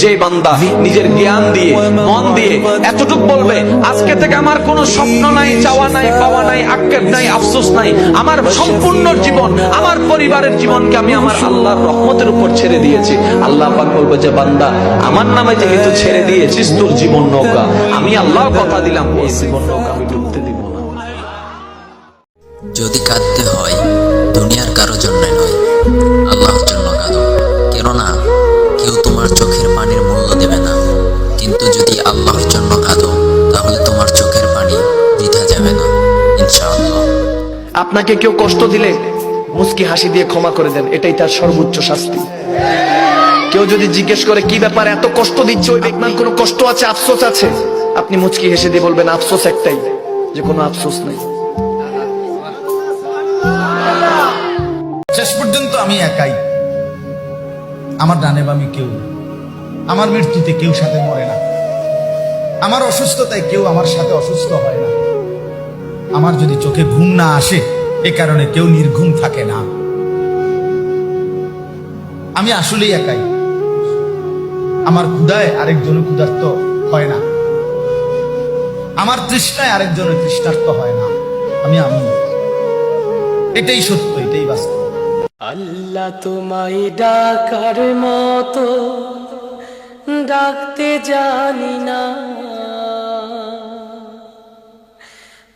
যে বান্দা নিজের জ্ঞান দিয়ে, মন দিয়ে এতটুক বলবে, আজকে থেকে আমার কোনো স্বপ্ন নাই, চাওয়া নাই, পাওয়া নাই, আক্ষেপ নাই, আফসোস নাই। আমার সম্পূর্ণ জীবন, আমার পরিবারের জীবনকে আমি আমার আল্লাহর রহমতের উপর ছেড়ে দিয়েছি। আল্লাহ পাক বলব, যে বান্দা, আমার নামে যেহেতু ছেড়ে দিয়েছিস, তোর জীবন নৌকা। আমি আল্লাহ কথা দিলাম জীবন নৌকা আমি ডুবতে দিব না। যদি কাঁদতে হয় আপনাকে কেউ কষ্ট দিলে মুস্কি হাসি দিয়ে ক্ষমা করে দেন, এটাই তার সর্বোচ্চ শাস্তি। কেউ যদি জিজ্ঞেস করে, কি ব্যাপার এত কষ্ট দিচ্ছে? ওই আপনার কোনো কষ্ট আছে? আফসোস আছে? আপনি মুচকি হেসে দিয়ে বলবেন, আফসোস একটাই, যে কোনো আফসোস নেই। শেষ পর্যন্ত আমি একাই। আমার ডানে বামে কেউ আমার মৃত্যুতে কেউ সাথে মরে না। আমার অসুস্থতায় কেউ আমার সাথে অসুস্থ হয় না। আমার যদি চোখে ঘুম না আসে, এ কারণে কেউ নির্ঘুম থাকে না। আমি আসলেই একাই। আমার ক্ষুদায় আরেকজন ক্ষুধার্ত হয় না। আমার তৃষ্ণায় আরেকজনের তৃষ্ণার্ত হয় না। আমি আমি এটাই সত্য, এটাই বাস্তব। আল্লাহ তোমায় ডাকার মতো, ডাকতে জানি না।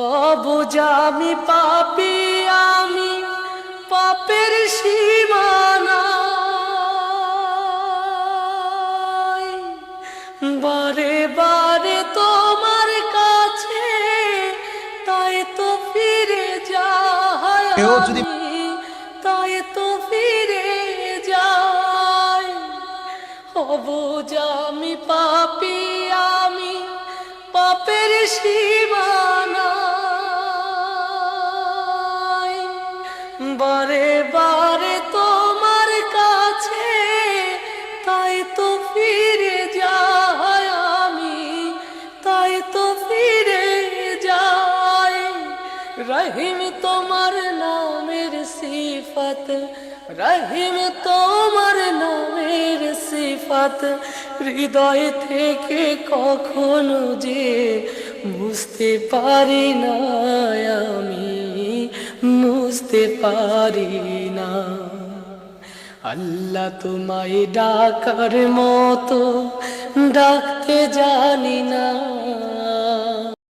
অবুঝ আমি পাপি আমি পাপের সীমানা। বারে বারে তোমার কাছে তাই তো ফিরে আমি, তাই তো ফিরে যাই। অবুঝ আমি পাপি আমি পাপের সীমানা। বারে বারে তোমার কাছে, তাই তো ফিরে যাই আমি, তাই তো ফিরে যাই। রহিম তোমার নামের সিফত রহিম তোমার নামের সিফত, হৃদয় থেকে কখনো যে বুঝতে পারি না, আমি বুঝতে পারি না। আল্লাহ তোমায় ডাকার মতো, ডাকতে জানি না।